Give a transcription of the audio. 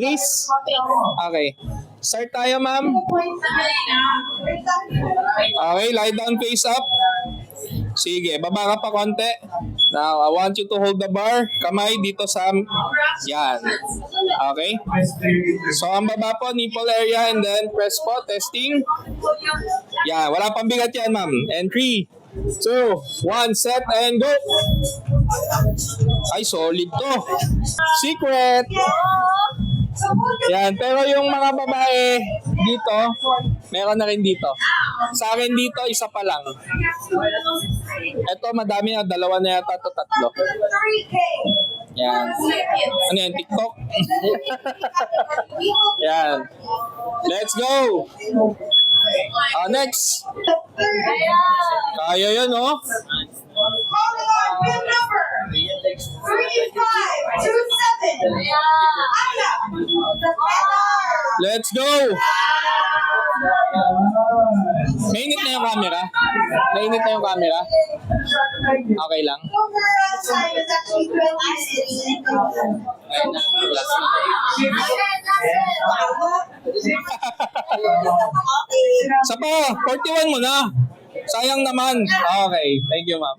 Breeze? Okay. Start tayo, ma'am. Okay, lie down face up. Sige, baba ka pa konti. Now, I want you to hold the bar. Kamay dito sa... Yan. Okay? So, ang baba po, nipple area and then press po, testing. Yan, wala pang bigat yan, ma'am. And 3, 2, 1, set and go! Ay, solid to. Secret! Yan, pero yung mga babae dito, meron na rin dito. Sa akin dito, isa pa lang. Ito, madami na. Dalawa na yata to tatlo. Yan. Ano yan, TikTok? Yan. Let's go! Ah, next. Kaya yan, oh. Let's go! Mainit na yung camera? Mainit na yung camera? Okay lang. Sa pa, 41 mo na. Sayang naman. Okay, thank you ma'am.